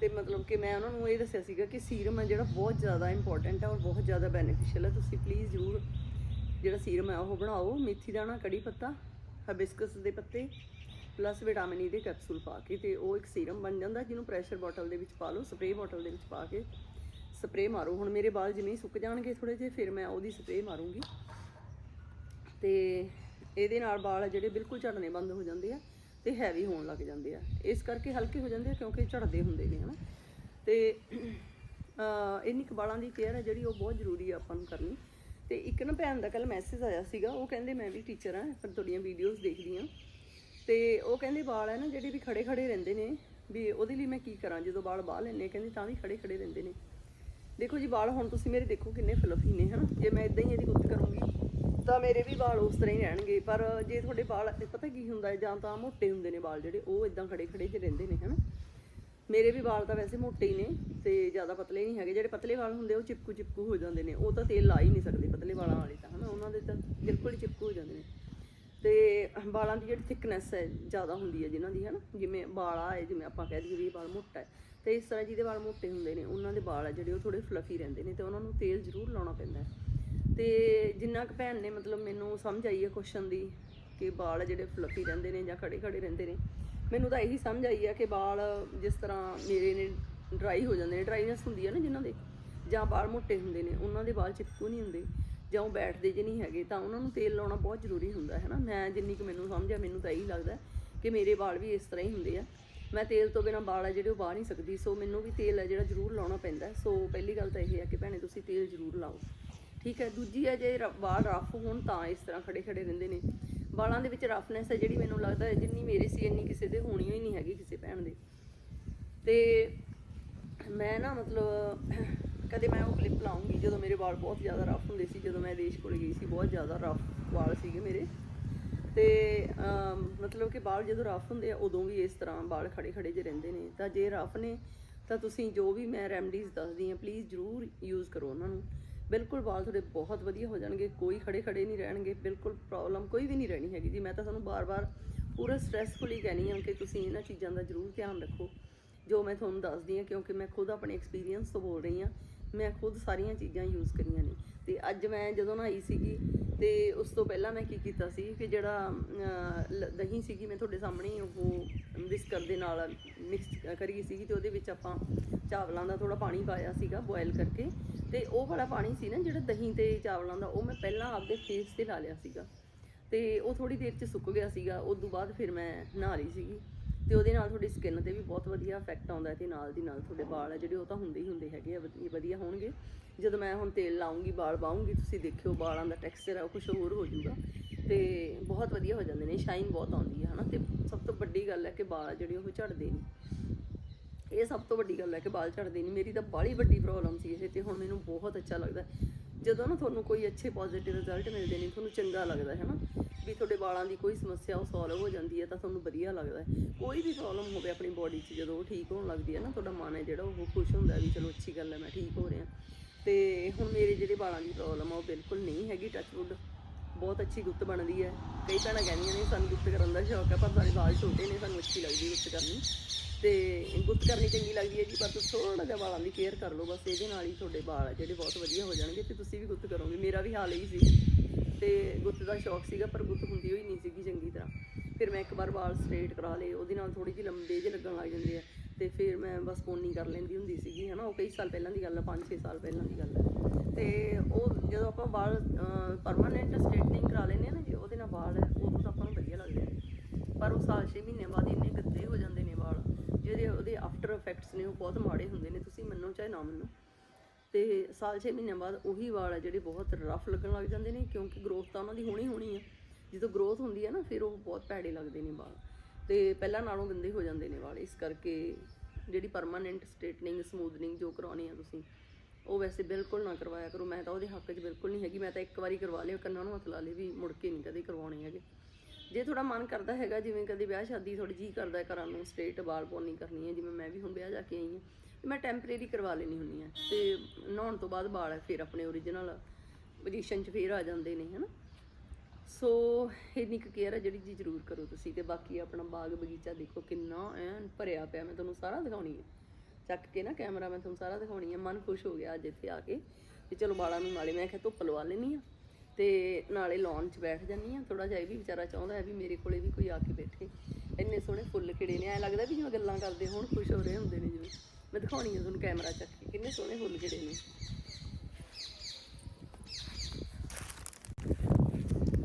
ਤੇ ਮਤਲਬ ਕਿ ਮੈਂ ਉਹਨਾਂ ਨੂੰ ਇਹ ਦੱਸਿਆ ਸੀਗਾ ਕਿ ਸੀਰਮ ਹੈ ਜਿਹੜਾ ਬਹੁਤ ਜ਼ਿਆਦਾ ਇੰਪੋਰਟੈਂਟ ਹੈ ਔਰ ਬਹੁਤ ਜ਼ਿਆਦਾ ਬੈਨੀਫੀਸ਼ੀਅਲ ਹੈ। ਤੁਸੀਂ ਪਲੀਜ਼ ਜ਼ਰੂਰ ਜਿਹੜਾ ਸੀਰਮ ਹੈ ਉਹ ਬਣਾਓ, ਮੇਥੀ ਦਾਣਾ, ਕੜੀ ਪੱਤਾ ਹਬਿਸਕਸ ਦੇ ਪੱਤੇ ਪਲੱਸ ਵਿਟਾਮਿਨ ਈ ਦੇ ਕੈਪਸੂਲ ਪਾ ਕੇ ਤੇ ਉਹ ਇੱਕ ਸੀਰਮ ਬਣ ਜਾਂਦਾ ਜਿਹਨੂੰ ਪ੍ਰੈਸ਼ਰ ਬੋਟਲ ਦੇ ਵਿੱਚ ਪਾ ਲਓ ਸਪਰੇਅ ਬੋਟਲ ਦੇ ਵਿੱਚ ਪਾ ਕੇ। ਸਪਰੇਅ ਮਾਰੋ। ਹੁਣ ਮੇਰੇ ਵਾਲ ਜਿਵੇਂ ਹੀ ਸੁੱਕ ਜਾਣਗੇ ਥੋੜੇ ਜਿਹੇ, ਫਿਰ ਮੈਂ ਉਹਦੀ ਸਪਰੇਅ ਮਾਰੂੰਗੀ। ਤੇ ਇਹਦੇ ਨਾਲ ਵਾਲ ਆ ਜਿਹੜੇ ਬਿਲਕੁਲ ਝੜਨੇ ਬੰਦ ਹੋ ਜਾਂਦੇ ਆ ਤੇ ਹੈਵੀ ਹੋਣ ਲੱਗ ਜਾਂਦੇ ਆ। ਇਸ ਕਰਕੇ ਹਲਕੇ ਹੋ ਜਾਂਦੇ ਆ ਕਿਉਂਕਿ ਝੜਦੇ ਹੁੰਦੇ ਨੇ, ਹਨਾ। ਤੇ, ਅਹ, ਇੰਨੀ ਕੁ ਵਾਲਾਂ ਦੀ ਕੇਅਰ ਹੈ ਜਿਹੜੀ ਉਹ ਬਹੁਤ ਜ਼ਰੂਰੀ ਆ ਆਪਾਂ ਨੂੰ ਕਰਨੀ। ਤੇ ਇੱਕ ਨਾ ਭੈਣ ਦਾ ਕੱਲ ਮੈਸੇਜ ਆਇਆ ਸੀਗਾ, ਉਹ ਕਹਿੰਦੇ ਮੈਂ ਵੀ ਟੀਚਰ ਆ, ਪਰ ਤੁਹਾਡੀਆਂ ਵੀਡੀਓਜ਼ ਦੇਖਦੀ ਆ। ਤੇ ਉਹ ਕਹਿੰਦੇ ਵਾਲ ਹੈ ਨਾ ਜਿਹੜੇ ਵੀ ਖੜੇ ਖੜੇ ਰਹਿੰਦੇ ਨੇ, ਵੀ ਉਹਦੇ ਲਈ ਮੈਂ ਕੀ ਕਰਾਂ ਜਦੋਂ ਵਾਲ ਬਾਹ ਲੈਣੇ ਕਹਿੰਦੇ ਤਾਂ ਵੀ ਖੜੇ ਖੜੇ ਰਹਿੰਦੇ ਨੇ। ਦੇਖੋ ਜੀ ਵਾਲ ਹੁਣ ਤੁਸੀਂ ਮੇਰੇ ਦੇਖੋ ਕਿੰਨੇ ਫਲਫੀ ਨੇ, ਹਨਾ? ਜੇ ਮੈਂ ਇਦਾਂ ਹੀ ਇਹਦੀ ਗੁੱਤ ਕਰੂੰਗੀ, ਤਾਂ ਮੇਰੇ ਵੀ ਵਾਲ ਉਸ ਤਰ੍ਹਾਂ ਹੀ ਰਹਿਣਗੇ। ਪਰ ਜੇ ਤੁਹਾਡੇ ਵਾਲ ਪਤਾ ਕੀ ਹੁੰਦਾ ਹੈ, ਜਾਂ ਤਾਂ ਮੋਟੇ ਹੁੰਦੇ ਨੇ ਵਾਲ ਜਿਹੜੇ, ਉਹ ਇਦਾਂ ਖੜੇ ਖੜੇ ਜਿਹੇ ਰਹਿੰਦੇ ਨੇ, ਹਨਾ? ਮੇਰੇ ਵੀ ਵਾਲ ਤਾਂ ਵੈਸੇ ਮੋਟੇ ਹੀ ਨੇ, ਤੇ ਜ਼ਿਆਦਾ ਪਤਲੇ ਨਹੀਂ ਹੈਗੇ। ਜਿਹੜੇ ਪਤਲੇ ਵਾਲ ਹੁੰਦੇ, ਉਹ ਚਿਪਕੂ ਚਿਪਕੂ ਹੋ ਜਾਂਦੇ ਨੇ। ਉਹ ਤਾਂ ਤੇਲ ਲਾ ਹੀ ਨਹੀਂ ਸਕਦੇ ਪਤਲੇ ਵਾਲਾਂ ਵਾਲੇ ਤਾਂ, ਹਨਾ? ਉਹਨਾਂ ਦੇ ਤਾਂ ਬਿਲਕੁਲ ਹੀ ਚਿਪਕੂ ਹੋ ਜਾਂਦੇ ਨੇ। ਤੇ ਵਾਲਾਂ ਦੀ ਜਿਹੜੀ ਥਿਕਨੈਸ ਹੈ, ਜ਼ਿਆਦਾ ਹੁੰਦੀ ਹੈ ਜਿਨ੍ਹਾਂ ਦੀ, ਹਨਾ? ਜਿਵੇਂ ਵਾਲਾ ਹੈ ਜਿਵੇਂ ਆਪਾਂ ਕਹਿ ਦਈਏ ਵੀ ਇਹ ਵਾਲ ਮੋਟਾ ਹੈ। ਤੇ ਇਸ ਤਰ੍ਹਾਂ ਜਿਹਦੇ ਵਾਲ ਮੋਟੇ ਹੁੰਦੇ ਨੇ, ਉਹਨਾਂ ਦੇ ਵਾਲ ਆ ਜਿਹੜੇ, ਉਹ ਥੋੜੇ ਫਲਫੀ ਰਹਿੰਦੇ ਨੇ ਤੇ ਉਹਨਾਂ ਨੂੰ ਤੇਲ ਜ਼ਰੂਰ ਲਾਉਣਾ ਪੈਂਦਾ ਹੈ। ਤੇ ਜਿੰਨਾ ਕੁ ਭੈਣ ਨੇ ਮਤਲਬ ਮੈਨੂੰ ਸਮਝ ਆਈ ਹੈ ਕੁਐਸਚਨ ਦੀ ਕਿ ਵਾਲ ਜਿਹੜੇ ਫਲਫੀ ਰਹਿੰਦੇ ਨੇ ਜਾਂ ਖੜੇ ਖੜੇ ਰਹਿੰਦੇ ਨੇ, ਮੈਨੂੰ ਤਾਂ ਇਹੀ ਸਮਝ ਆਈ ਆ ਕਿ ਵਾਲ ਜਿਸ ਤਰ੍ਹਾਂ ਮੇਰੇ ਨੇ ਡਰਾਈ ਹੋ ਜਾਂਦੇ ਨੇ ਡਰਾਈਨੈਸ ਹੁੰਦੀ ਹੈ ਨਾ ਜਿਨ੍ਹਾਂ ਦੇ, ਜਾਂ ਵਾਲ ਮੋਟੇ ਹੁੰਦੇ ਨੇ, ਉਹਨਾਂ ਦੇ ਵਾਲ ਚਿਪਕੂ ਨਹੀਂ ਹੁੰਦੇ, ਜਾਂ ਉਹ ਬੈਠਦੇ ਜੇ ਨਹੀਂ ਹੈਗੇ, ਤਾਂ ਉਹਨਾਂ ਨੂੰ ਤੇਲ ਲਾਉਣਾ ਬਹੁਤ ਜ਼ਰੂਰੀ ਹੁੰਦਾ ਹੈ ਨਾ। ਮੈਂ ਜਿੰਨੀ ਕੁ ਮੈਨੂੰ ਸਮਝ ਆ, ਮੈਨੂੰ ਤਾਂ ਇਹੀ ਲੱਗਦਾ ਕਿ ਮੇਰੇ ਵਾਲ ਵੀ ਇਸ ਤਰ੍ਹਾਂ ਹੀ ਹੁੰਦੇ ਆ। ਮੈਂ ਤੇਲ ਤੋਂ ਬਿਨਾ ਵਾਲ ਆ ਜਿਹੜੇ ਉਹ ਬਾਹ ਨਹੀਂ ਸਕਦੀ, ਸੋ ਮੈਨੂੰ ਵੀ ਤੇਲ ਹੈ ਜਿਹੜਾ ਜ਼ਰੂਰ ਲਾਉਣਾ ਪੈਂਦਾ ਸੋ ਪਹਿਲੀ ਗੱਲ ਤਾਂ ਇਹ ਹੈ ਕਿ ਭੈਣੇ, ਤੁਸੀਂ ਤੇਲ ਜ਼ਰੂਰ ਲਾਓ। ਠੀਕ ਹੈ, ਦੂਜੀ ਹੈ, ਜੇ ਰ- ਵਾਲ ਰਫ ਹੋਣ ਤਾਂ ਇਸ ਤਰ੍ਹਾਂ ਖੜੇ ਖੜੇ ਰਹਿੰਦੇ ਨੇ। ਵਾਲਾਂ ਦੇ ਵਿੱਚ ਰਫਨੈਸ ਹੈ ਜਿਹੜੀ ਮੈਨੂੰ ਲੱਗਦਾ ਜਿੰਨੀ ਮੇਰੇ ਸੀ, ਇੰਨੀ ਕਿਸੇ ਦੇ ਹੋਣੀ ਹੀ ਨਹੀਂ ਹੈਗੀ ਕਿਸੇ ਭੈਣ ਦੇ। ਤੇ ਮੈਂ ਨਾ ਮਤਲਬ, ਕਦੇ ਮੈਂ ਉਹ ਕਲਿੱਪ ਲਾਉਂਗੀ ਜਦੋਂ ਮੇਰੇ ਵਾਲ ਬਹੁਤ ਜ਼ਿਆਦਾ ਰਫ ਹੁੰਦੇ ਸੀ, ਜਦੋਂ ਮੈਂ ਦੇਸ਼ ਕੋਲ ਗਈ ਸੀ, ਬਹੁਤ ਜ਼ਿਆਦਾ ਰਫ ਵਾਲ ਸੀਗੇ ਮੇਰੇ। ਤੇ ਮਤਲਬ ਕਿ ਬਾਲ ਜਦੋਂ ਰਫ ਹੁੰਦੇ ਆ, ਉਦੋਂ ਵੀ ਇਸ ਤਰ੍ਹਾਂ ਬਾਲ ਖੜੇ ਖੜੇ ਜਿਹੇ ਰਹਿੰਦੇ ਨੇ। ਤਾਂ ਜੇ ਰਫ ਨੇ, ਤਾਂ ਤੁਸੀਂ ਜੋ ਵੀ ਮੈਂ ਰੈਮਡੀਜ਼ ਦੱਸਦੀ ਹਾਂ ਪਲੀਜ਼ ਜ਼ਰੂਰ ਯੂਜ਼ ਕਰੋ ਉਹਨਾਂ ਨੂੰ। ਬਿਲਕੁਲ ਵਾਲ ਤੁਹਾਡੇ ਬਹੁਤ ਵਧੀਆ ਹੋ ਜਾਣਗੇ, ਕੋਈ ਖੜੇ ਖੜੇ ਨਹੀਂ ਰਹਿਣਗੇ, ਬਿਲਕੁਲ ਪ੍ਰੋਬਲਮ ਕੋਈ ਵੀ ਨਹੀਂ ਰਹਿਣੀ ਹੈਗੀ ਜੀ। ਮੈਂ ਤਾਂ ਤੁਹਾਨੂੰ ਬਾਰ-ਬਾਰ ਪੂਰਾ ਸਟ੍ਰੈਸਫੁਲੀ ਕਹਿਣੀ ਹਾਂ ਕਿ ਤੁਸੀਂ ਇਹਨਾਂ ਚੀਜ਼ਾਂ ਦਾ ਜ਼ਰੂਰ ਧਿਆਨ ਰੱਖੋ। ਜੋ ਮੈਂ ਤੁਹਾਨੂੰ ਦੱਸਦੀ ਹਾਂ, ਕਿਉਂਕਿ ਮੈਂ ਖੁਦ ਆਪਣੇ ਐਕਸਪੀਰੀਅੰਸ ਤੋਂ ਬੋਲ ਰਹੀ ਹਾਂ ਮੈਂ ਖੁਦ ਸਾਰੀਆਂ ਚੀਜ਼ਾਂ ਯੂਜ਼ ਕਰੀਆਂ ਨੇ। ਤੇ ਅੱਜ ਮੈਂ ਜਦੋਂ ਨਹਾਈ ਸੀਗੀ ਤੇ ਉਸ ਤੋਂ ਪਹਿਲਾਂ ਮੈਂ ਕੀ ਕੀਤਾ ਸੀ ਕਿ ਜਿਹੜਾ ਲ- ਦਹੀਂ ਸੀਗੀ ਮੈਂ ਤੁਹਾਡੇ ਸਾਹਮਣੇ ਉਹ ਵਿਸਕਰ ਦੇ ਨਾਲ ਮਿਕਸ ਕਰੀ ਸੀਗੀ ਤੇ ਉਹਦੇ ਵਿੱਚ ਆਪਾਂ ਚਾਵਲਾਂ ਦਾ ਥੋੜਾ ਪਾਣੀ ਪਾਇਆ ਸੀਗਾ ਬੋਇਲ ਕਰਕੇ। ਤੇ ਉਹ ਵਾਲਾ ਪਾਣੀ ਸੀ ਨਾ ਜਿਹੜਾ ਦਹੀਂ ਤੇ ਚਾਵਲਾਂ ਦਾ, ਉਹ ਮੈਂ ਪਹਿਲਾਂ ਆਪਦੇ ਫੇਸ ਤੇ ਲਾ ਲਿਆ ਸੀਗਾ। ਤੇ ਉਹ ਥੋੜੀ ਦੇਰ ਚ ਸੁੱਕ ਗਿਆ ਸੀਗਾ, ਉਸ ਤੋਂ ਬਾਅਦ ਫਿਰ ਮੈਂ ਨਹਾ ਲਈ ਸੀਗੀ। ਤੇ ਉਹਦੇ ਨਾਲ ਤੁਹਾਡੀ ਸਕਿਨ ਤੇ ਵੀ ਬਹੁਤ ਵਧੀਆ ਇਫੈਕਟ ਆਉਂਦਾ ਹੈ ਤੇ ਨਾਲ ਦੀ ਨਾਲ ਤੁਹਾਡੇ ਵਾਲ ਆ ਜਿਹੜੇ ਉਹ ਤਾਂ ਹੁੰਦੇ ਹੀ ਹੁੰਦੇ ਹੈਗੇ ਆ, ਵਧੀਆ ਵਧੀਆ ਹੋਣਗੇ। ਜਦੋਂ ਮੈਂ ਹੁਣ ਤੇਲ ਲਾਉਂਗੀ, ਵਾਲ ਬਾਉਂਗੀ ਤੁਸੀਂ ਦੇਖਿਓ ਵਾਲਾਂ ਦਾ ਟੈਕਸਚਰ ਆ, ਉਹ ਕੁਝ ਹੋਰ ਹੋ ਜਾਊਗਾ। ਤੇ ਬਹੁਤ ਵਧੀਆ ਹੋ ਜਾਂਦੇ ਨੇ ਸ਼ਾਈਨ ਬਹੁਤ ਆਉਂਦੀ ਹੈ ਹਨਾ? ਤੇ ਸਭ ਤੋਂ ਵੱਡੀ ਗੱਲ ਹੈ ਕਿ ਵਾਲ ਆ ਜਿਹੜੇ ਉਹ ਝੜਦੇ ਨਹੀਂ। ਇਹ ਸਭ ਤੋਂ ਵੱਡੀ ਗੱਲ ਹੈ ਕਿ ਵਾਲ ਝੜਦੇ ਨਹੀਂ। ਮੇਰੀ ਤਾਂ ਬਾਹਲੀ ਵੱਡੀ ਪ੍ਰੋਬਲਮ ਸੀ ਇਹ ਤੇ ਹੁਣ ਮੈਨੂੰ ਬਹੁਤ ਅੱਛਾ ਲੱਗਦਾ। ਜਦੋਂ ਨਾ ਤੁਹਾਨੂੰ ਕੋਈ ਅੱਛੇ ਪੋਜ਼ਿਟਿਵ ਰਿਜ਼ਲਟ ਮਿਲਦੇ ਨੇ, ਤੁਹਾਨੂੰ ਚੰਗਾ ਲੱਗਦਾ ਹੈ ਨਾ ਵੀ ਤੁਹਾਡੇ ਵਾਲਾਂ ਦੀ ਕੋਈ ਸਮੱਸਿਆ ਉਹ ਸੋਲਵ ਹੋ ਜਾਂਦੀ ਹੈ ਤਾਂ ਤੁਹਾਨੂੰ ਵਧੀਆ ਲੱਗਦਾ ਹੈ। ਕੋਈ ਵੀ ਪ੍ਰੋਬਲਮ ਹੋਵੇ ਆਪਣੀ ਬੋਡੀ 'ਚ ਜਦੋਂ ਉਹ ਠੀਕ ਹੋਣ ਲੱਗਦੀ ਹੈ ਨਾ, ਤੁਹਾਡਾ ਮਨ ਹੈ ਜਿਹੜਾ, ਉਹ ਖੁਸ਼ ਹੁੰਦਾ ਵੀ ਚਲੋ ਅੱਛੀ ਗੱਲ ਹੈ, ਮੈਂ ਠੀਕ ਹੋ ਰਿਹਾ। ਤੇ ਹੁਣ ਮੇਰੇ ਜਿਹੜੇ ਵਾਲਾਂ ਦੀ ਪ੍ਰੋਬਲਮ ਆ, ਉਹ ਬਿਲਕੁਲ ਨਹੀਂ ਹੈਗੀ ਟੱਚਵੁੱਡ ਬਹੁਤ ਅੱਛੀ ਗੁੱਤ ਬਣਦੀ ਹੈ। ਕਈ ਭੈਣਾਂ ਕਹਿੰਦੀਆਂ ਨੇ, ਸਾਨੂੰ ਗੁੱਤ ਕਰਨ ਦਾ ਸ਼ੌਕ ਹੈ, ਪਰ ਸਾਡੇ ਵਾਲ ਛੋਟੇ ਨੇ, ਸਾਨੂੰ ਅੱਛੀ ਲੱਗਦੀ ਗੁੱਤ ਕਰਨੀ। ਤੇ ਗੁੱਤ ਕਰਨੀ ਚੰਗੀ ਲੱਗਦੀ ਹੈ ਜੀ ਪਰ ਤੁਸੀਂ ਥੋੜਾ ਜਿਹਾ ਵਾਲਾਂ ਦੀ ਕੇਅਰ ਕਰ ਲਓ, ਬਸ ਇਹਦੇ ਨਾਲ ਹੀ ਤੁਹਾਡੇ ਵਾਲ ਆ, ਜਿਹੜੇ ਬਹੁਤ ਵਧੀਆ ਹੋ ਜਾਣਗੇ ਤੇ ਤੁਸੀਂ ਵੀ ਗੁੱਤ ਕਰੋਗੇ। ਮੇਰਾ ਵੀ ਹਾਲ ਇਹੀ ਸੀ। ਤੇ ਗੁੱਤ ਦਾ ਸ਼ੌਕ ਸੀਗਾ, ਪਰ ਗੁੱਤ ਹੁੰਦੀ ਹੋਈ ਨਹੀਂ ਸੀਗੀ ਚੰਗੀ ਤਰ੍ਹਾਂ। ਫਿਰ ਮੈਂ ਇੱਕ ਵਾਰ ਵਾਲ ਸਟ੍ਰੇਟ ਕਰਾ ਲਏ, ਉਹਦੇ ਨਾਲ ਥੋੜੀ ਜਿਹੀ ਲੰਬੇ ਜਿਹੇ ਲੱਗਣ ਲੱਗ ਜਾਂਦੇ ਆ। ਤੇ ਫਿਰ ਮੈਂ ਬਸ ਪੋਨੀ ਕਰ ਲੈਂਦੀ ਹੁੰਦੀ ਸੀਗੀ, ਹਨਾ, ਉਹ ਕਈ ਸਾਲ ਪਹਿਲਾਂ ਦੀ ਗੱਲ ਹੈ 5-6 ਸਾਲ ਪਹਿਲਾਂ ਦੀ ਗੱਲ ਹੈ ਤੇ ਉਹ ਜਦੋਂ ਆਪਾਂ ਵਾਲ ਪਰਮਾਨੈਂਟ ਸਟ੍ਰੇਟਨਿੰਗ ਕਰਾ ਲੈਂਦੇ ਆ ਨਾ ਜੀ, ਉਹਦੇ ਨਾਲ ਵਾਲ ਉਦੋਂ ਤਾਂ ਆਪਾਂ ਨੂੰ ਵਧੀਆ ਲੱਗਦੇ ਆ। ਪਰ ਉਹ ਸਾਲ 6 ਮਹੀਨੇ ਬਾਅਦ ਇੰਨੇ ਗੱਦੇ ਹੋ ਜਾਂਦੇ ਨੇ ਵਾਲ, ਜਿਹੜੇ ਉਹਦੇ ਆਫਟਰ ਇਫੈਕਟਸ ਨੇ, ਉਹ ਬਹੁਤ ਮਾੜੇ ਹੁੰਦੇ ਨੇ, ਤੁਸੀਂ ਮੰਨੋ ਚਾਹੇ ਨਾ ਮੰਨੋ। ਤੇ ਸਾਲ 6 ਮਹੀਨਿਆਂ ਬਾਅਦ ਉਹੀ ਵਾਲ ਆ ਜਿਹੜੇ ਬਹੁਤ ਰਫ ਲੱਗਣ ਲੱਗ ਜਾਂਦੇ ਨੇ, ਕਿਉਂਕਿ ਗਰੋਥ ਤਾਂ ਉਹਨਾਂ ਦੀ ਹੋਣੀ ਹੋਣੀ ਆ। ਜਦੋਂ ਗਰੋਥ ਹੁੰਦੀ ਹੈ ਨਾ, ਫਿਰ ਉਹ ਬਹੁਤ ਭੈੜੇ ਲੱਗਦੇ ਨੇ ਵਾਲ। ਤੇ ਪਹਿਲਾਂ ਨਾਲੋਂ ਗੰਦੇ ਹੋ ਜਾਂਦੇ ਨੇ ਵਾਲ, ਇਸ ਕਰਕੇ ਜਿਹੜੀ ਪਰਮਾਨੈਂਟ ਸਟ੍ਰੇਟਨਿੰਗ ਸਮੂਥਨਿੰਗ ਜੋ ਕਰਾਉਣੀ ਆ ਤੁਸੀਂ, ਉਹ ਵੈਸੇ ਬਿਲਕੁਲ ਨਾ ਕਰਵਾਇਆ ਕਰੋ। ਮੈਂ ਤਾਂ ਉਹਦੇ ਹੱਕ 'ਚ ਬਿਲਕੁਲ ਨਹੀਂ ਹੈਗੀ। ਮੈਂ ਤਾਂ ਇੱਕ ਵਾਰੀ ਕਰਵਾ ਲਿਓ ਕੰਨਾਂ ਨੂੰ ਹੱਥ ਲਾ ਲਏ ਵੀ ਮੁੜ ਕੇ ਨਹੀਂ ਕਦੇ ਕਰਵਾਉਣੇ ਹੈਗੇ। ਜੇ ਥੋੜਾ ਮਨ ਕਰਦਾ ਹੈਗਾ, ਜਿਵੇਂ ਕਦੇ ਵਿਆਹ ਸ਼ਾਦੀ ਥੋੜੀ ਜੀ ਕਰਦਾ ਹੈ ਨੂੰ ਸਟ੍ਰੇਟ ਵਾਲ ਪੋਨੀ ਕਰਨੀ ਹੈ, ਜਿਵੇਂ ਮੈਂ ਵੀ ਹੁਣ ਵਿਆਹ ਜਾ ਕੇ ਆਈ ਹਾਂ। ਤੇ ਮੈਂ ਟੈਂਪਰੇਰੀ ਕਰਵਾ ਲੈਣੀ ਹੁੰਦੀ ਆ ਤੇ ਨਹਾਉਣ ਤੋਂ ਬਾਅਦ ਵਾਲ ਫਿਰ ਆਪਣੇ ਓਰੀਜਨਲ ਪੋਜੀਸ਼ਨ 'ਚ ਫੇਰ ਆ ਜਾਂਦੇ ਨੇ, ਹਨਾ? ਸੋ ਇੰਨੀ ਕੁ ਕੇਅਰ ਹੈ ਜਿਹੜੀ ਜੀ ਜ਼ਰੂਰ ਕਰੋ ਤੁਸੀਂ ਤੇ ਬਾਕੀ ਆਪਣਾ ਬਾਗ ਬਗੀਚਾ ਦੇਖੋ ਕਿੰਨਾ ਐਨ ਭਰਿਆ ਪਿਆ, ਮੈਂ ਤੁਹਾਨੂੰ ਸਾਰਾ ਦਿਖਾਉਣੀ ਹੈ। ਚੱਕ ਕੇ ਨਾ ਕੈਮਰਾ ਮੈਂ ਤੁਹਾਨੂੰ ਸਾਰਾ ਦਿਖਾਉਣੀ ਹੈ, ਮਨ ਖੁਸ਼ ਹੋ ਗਿਆ ਅੱਜ ਇੱਥੇ ਆ ਕੇ ਤੇ ਚਲੋ ਬਾਲਾਂ ਨੂੰ ਨਾਲੇ ਮੈਂ ਕਿਹਾ ਧੁੱਪ ਲਵਾ ਲੈਣੀ ਆ ਤੇ ਨਾਲੇ ਲਾਉਣ 'ਚ ਬੈਠ ਜਾਂਦੀ ਆ ਥੋੜਾ ਜਿਹਾ ਇਹ ਵੀ ਵਿਚਾਰਾ ਚਾਹੁੰਦਾ ਹੈ ਵੀ ਮੇਰੇ ਕੋਲੇ ਵੀ ਕੋਈ ਆ ਕੇ ਬੈਠੇ। ਇੰਨੇ ਸੋਹਣੇ ਫੁੱਲ ਖਿੜੇ ਨੇ, ਐ ਲੱਗਦਾ ਵੀ ਜਿਵੇਂ ਗੱਲਾਂ ਕਰਦੇ ਹੋਣ, ਖੁਸ਼ ਹੋ ਰਹੇ ਹੁੰਦੇ ਨੇ ਜਿਵੇਂ। ਮੈਂ ਦਿਖਾਉਣੀ ਆ ਤੁਹਾਨੂੰ ਕੈਮਰਾ ਚੱਕ ਕੇ, ਕਿੰਨੇ ਸੋਹਣੇ ਫੁੱਲ ਖਿੜੇ ਨੇ।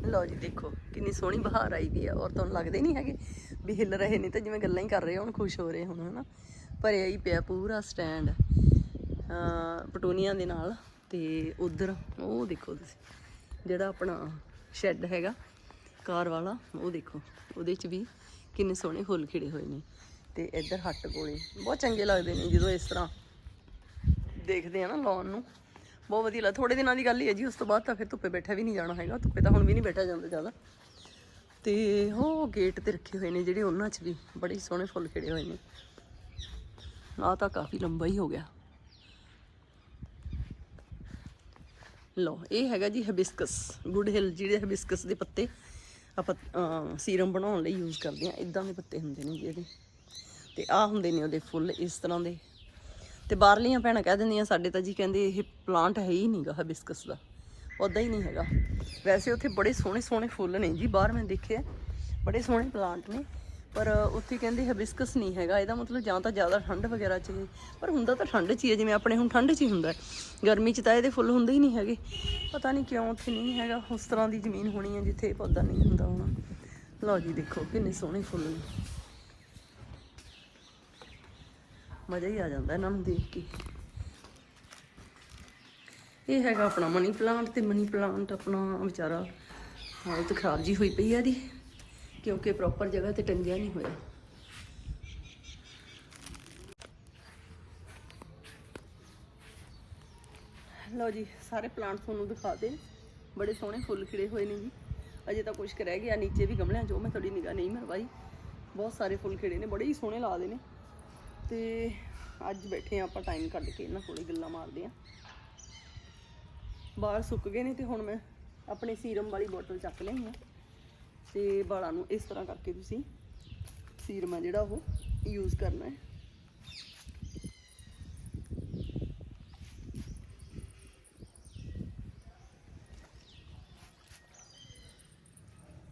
ਲਓ ਜੀ ਦੇਖੋ, ਕਿੰਨੀ ਸੋਹਣੀ ਬਹਾਰ ਆਈ ਵੀ ਆ, ਔਰ ਤੁਹਾਨੂੰ ਲੱਗਦੇ ਨਹੀਂ ਹੈਗੇ ਵੀ ਹਿੱਲ ਰਹੇ ਨੇ, ਤਾਂ ਜਿਵੇਂ ਗੱਲਾਂ ਹੀ ਕਰ ਰਹੇ ਹੋਣ, ਖੁਸ਼ ਹੋ ਰਹੇ ਹੁਣ, ਹਨਾ। ਭਰਿਆ ਹੀ ਪਿਆ ਪੂਰਾ ਸਟੈਂਡ ਪਟੋਨੀਆਂ ਦੇ ਨਾਲ, ਤੇ ਉਧਰ, ਉਹ ਦੇਖੋ ਤੁਸੀਂ, ਜਿਹੜਾ ਆਪਣਾ ਸ਼ੈੱਡ ਹੈਗਾ ਕਾਰ ਵਾਲਾ, ਉਹ ਦੇਖੋ, ਉਹਦੇ 'ਚ ਵੀ ਕਿੰਨੇ ਸੋਹਣੇ ਫੁੱਲ ਖਿੜੇ ਹੋਏ ਨੇ। ਤੇ ਇੱਧਰ ਹੱਟ ਕੋਲੇ ਬਹੁਤ ਚੰਗੇ ਲੱਗਦੇ ਨੇ ਜਦੋਂ ਇਸ ਤਰ੍ਹਾਂ ਦੇਖਦੇ ਆ ਨਾ ਲਾਉਣ ਨੂੰ। ਬਹੁਤ ਵਧੀਆ ਲੱਗਦਾ। ਥੋੜੇ ਦਿਨਾਂ ਦੀ ਗੱਲ ਹੀ ਹੈ ਜੀ, ਉਸ ਤੋਂ ਬਾਅਦ ਤਾਂ ਫਿਰ ਧੁੱਪੇ ਬੈਠਾ ਵੀ ਨਹੀਂ ਜਾਣਾ ਹੈਗਾ। ਧੁੱਪੇ ਤਾਂ ਹੁਣ ਵੀ ਨਹੀਂ ਬੈਠਾ ਜਾਂਦਾ ਜ਼ਿਆਦਾ। ਤੇ ਉਹ ਗੇਟ ਤੇ ਰੱਖੇ ਹੋਏ ਨੇ ਜਿਹੜੇ ਉਹਨਾਂ 'ਚ ਵੀ ਬੜੇ ਸੋਹਣੇ ਫੁੱਲ ਖਿੜੇ ਹੋਏ ਨੇ। ਆਹ ਤਾਂ ਕਾਫੀ ਲੰਬਾ ਹੀ ਹੋ ਗਿਆ। ਲੋ ਇਹ ਹੈਗਾ ਜੀ ਹਿਬਿਸਕਸ, ਗੁੱਡ ਹਿਲ ਜਿਹੜੇ ਹਿਬਿਸਕਸ ਦੇ ਪੱਤੇ ਆਪਾਂ ਸੀਰਮ ਬਣਾਉਣ ਲਈ ਯੂਜ਼ ਕਰਦੇ ਆ ਇਦਾਂ ਦੇ ਪੱਤੇ ਹੁੰਦੇ ਨੇ ਜੀ ਇਹਦੇ। ਤੇ ਆਹ ਹੁੰਦੇ ਨੇ ਉਹਦੇ ਫੁੱਲ ਇਸ ਤਰ੍ਹਾਂ ਦੇ। ਤੇ ਬਾਹਰਲੀਆਂ ਭੈਣਾਂ ਕਹਿ ਦਿੰਦੀਆਂ, ਸਾਡੇ ਤਾਂ ਜੀ ਕਹਿੰਦੇ ਇਹ ਪਲਾਂਟ ਹੈ ਹੀ ਨਹੀਂਗਾ ਹਬਿਸਕਸ ਦਾ। ਉਦਾਂ ਹੀ ਨਹੀਂ ਹੈਗਾ। ਵੈਸੇ ਉੱਥੇ ਬੜੇ ਸੋਹਣੇ ਸੋਹਣੇ ਫੁੱਲ ਨੇ ਜੀ, ਬਾਹਰ ਮੈਂ ਦੇਖਿਆ, ਬੜੇ ਸੋਹਣੇ ਪਲਾਂਟ ਨੇ। ਪਰ ਉੱਥੇ ਕਹਿੰਦੇ ਹਬਿਸਕਸ ਨਹੀਂ ਹੈਗਾ, ਇਹਦਾ ਮਤਲਬ ਜਾਂ ਤਾਂ ਜ਼ਿਆਦਾ ਠੰਡ ਵਗੈਰਾ ਚ ਪਰ ਹੁੰਦਾ ਤਾਂ ਠੰਡ ਚ ਹੀ ਹੈ, ਜਿਵੇਂ ਆਪਣੇ ਹੁਣ ਠੰਡ ਚ ਹੀ ਹੁੰਦਾ ਗਰਮੀ ਚ ਤਾਂ ਇਹਦੇ ਫੁੱਲ ਹੁੰਦੇ ਹੀ ਨਹੀਂ ਹੈਗੇ। ਪਤਾ ਨਹੀਂ ਕਿਉਂ ਉੱਥੇ ਨਹੀਂ ਹੈਗਾ, ਉਸ ਤਰ੍ਹਾਂ ਦੀ ਜ਼ਮੀਨ ਹੋਣੀ ਹੈ ਜਿੱਥੇ ਪੌਦਾ ਨਹੀਂ ਹੁੰਦਾ ਹੋਣਾ। ਲਓ ਜੀ ਦੇਖੋ ਕਿੰਨੇ ਸੋਹਣੇ ਫੁੱਲ ਨੇ। ਮਜ਼ਾ ਹੀ ਆ ਜਾਂਦਾ ਇਹਨਾਂ ਨੂੰ ਦੇਖ ਕੇ। ਇਹ ਹੈਗਾ ਆਪਣਾ ਮਨੀ ਪਲਾਂਟ ਤੇ ਮਨੀ ਪਲਾਂਟ ਆਪਣਾ ਵਿਚਾਰਾ ਹਾਲਤ ਖਰਾਬ ਜੀ ਹੋਈ ਪਈ ਆ ਦੀ ਕਿਉਂਕਿ ਪ੍ਰੋਪਰ ਜਗ੍ਹਾ ਤੇ ਟੰਗਿਆ ਨਹੀਂ ਹੋਇਆ। ਲਓ ਜੀ, ਸਾਰੇ ਪਲਾਂਟ ਤੁਹਾਨੂੰ ਦਿਖਾ ਦੇ। ਬੜੇ ਸੋਹਣੇ ਫੁੱਲ ਖਿੜੇ ਹੋਏ ਨੇ ਜੀ। ਅਜੇ ਤਾਂ ਕੁਝ ਰਹਿ ਗਿਆ, ਨੀਚੇ ਵੀ ਗਮਲਿਆਂ 'ਚ ਉਹ ਮੈਂ ਤੁਹਾਡੀ ਨਿਗਾਹ ਨਹੀਂ ਮਰਵਾਈ। ਬਹੁਤ ਸਾਰੇ ਫੁੱਲ ਖਿੜੇ ਨੇ, ਬੜੇ ਹੀ ਸੋਹਣੇ ਲੱਗਦੇ ਨੇ। ਤੇ ਅੱਜ ਬੈਠੇ ਆ ਆਪਾਂ ਟਾਈਮ ਕੱਢ ਕੇ ਇਹਨਾਂ ਕੋਲੇ ਗੱਲਾਂ ਮਾਰਦੇ ਆ ਬਾਲ ਸੁੱਕ ਗਏ ਨੇ ਤੇ ਹੁਣ ਮੈਂ ਆਪਣੇ ਸੀਰਮ ਵਾਲੀ ਬੋਤਲ ਚੱਕ ਲਈ ਆ। ਤੇ ਵਾਲਾਂ ਨੂੰ ਇਸ ਤਰ੍ਹਾਂ ਕਰਕੇ ਤੁਸੀਂ ਸੀਰਮ ਆ ਜਿਹੜਾ ਉਹ ਯੂਜ਼ ਕਰਨਾ ਹੈ।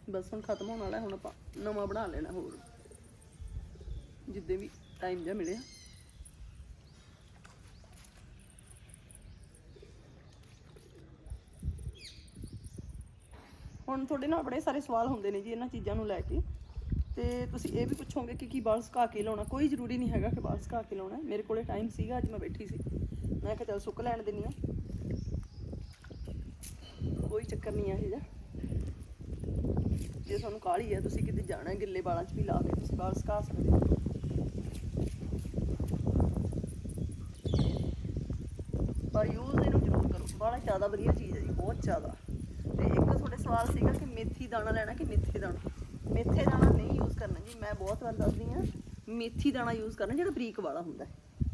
ਬਸ ਹੁਣ ਖਤਮ ਹੋਣ ਵਾਲਾ ਹੁਣ ਆਪਾਂ ਨਵਾਂ ਬਣਾ ਲੈਣਾ ਹੋਰ। ਜਿੱਦੇ ਵੀ ਟਾਈਮ ਜਿਹਾ ਮਿਲਿਆ। ਹੁਣ ਤੁਹਾਡੇ ਨਾਲ ਬੜੇ ਸਾਰੇ ਸਵਾਲ ਹੁੰਦੇ ਨੇ ਜੀ ਇਹਨਾਂ ਚੀਜ਼ਾਂ ਨੂੰ ਲੈ ਕੇ। ਤੇ ਤੁਸੀਂ ਇਹ ਵੀ ਪੁੱਛੋਗੇ ਕਿ ਕੀ ਵਾਲ ਸੁਕਾ ਕੇ ਲਾਉਣਾ? ਕੋਈ ਜ਼ਰੂਰੀ ਨਹੀਂ ਹੈਗਾ ਕਿ ਵਾਲ ਸੁਕਾ ਕੇ ਲਾਉਣਾ। ਮੇਰੇ ਕੋਲੇ ਟਾਈਮ ਸੀਗਾ, ਅੱਜ ਮੈਂ ਬੈਠੀ ਸੀ। ਮੈਂ ਕਿਹਾ ਚੱਲ ਸੁੱਕ ਲੈਣ ਦਿੰਨੀ ਆ ਕੋਈ ਚੱਕਰ ਨਹੀਂ ਆ ਇਹ ਜਾ ਜੇ ਤੁਹਾਨੂੰ ਕਾਹਲੀ ਹੈ ਤੁਸੀਂ ਕਿਤੇ ਜਾਣਾ ਗਿੱਲੇ ਵਾਲਾਂ 'ਚ ਵੀ ਲਾ ਕੇ ਤੁਸੀਂ ਵਾਲ ਸੁਕਾ ਸਕਦੇ ਹੋ ਪਰ ਯੂਜ਼ ਇਹਨੂੰ ਜ਼ਰੂਰ ਕਰੋ ਬੜਾ ਜ਼ਿਆਦਾ ਵਧੀਆ ਚੀਜ਼ ਹੈ ਜੀ, ਬਹੁਤ ਜ਼ਿਆਦਾ। ਤੇ ਇੱਕ ਤੁਹਾਡੇ ਸਵਾਲ ਸੀਗਾ ਕਿ ਮੇਥੀ ਦਾਣਾ ਲੈਣਾ ਕਿ ਮੇਥੇ ਦਾਣਾ? ਮੇਥੇ ਦਾਣਾ ਨਹੀਂ ਯੂਜ਼ ਕਰਨਾ ਜੀ, ਮੈਂ ਬਹੁਤ ਵਾਰ ਦੱਸਦੀ ਹਾਂ। ਮੇਥੀ ਦਾਣਾ ਯੂਜ਼ ਕਰਨਾ, ਜਿਹੜਾ ਬਰੀਕ ਵਾਲਾ ਹੁੰਦਾ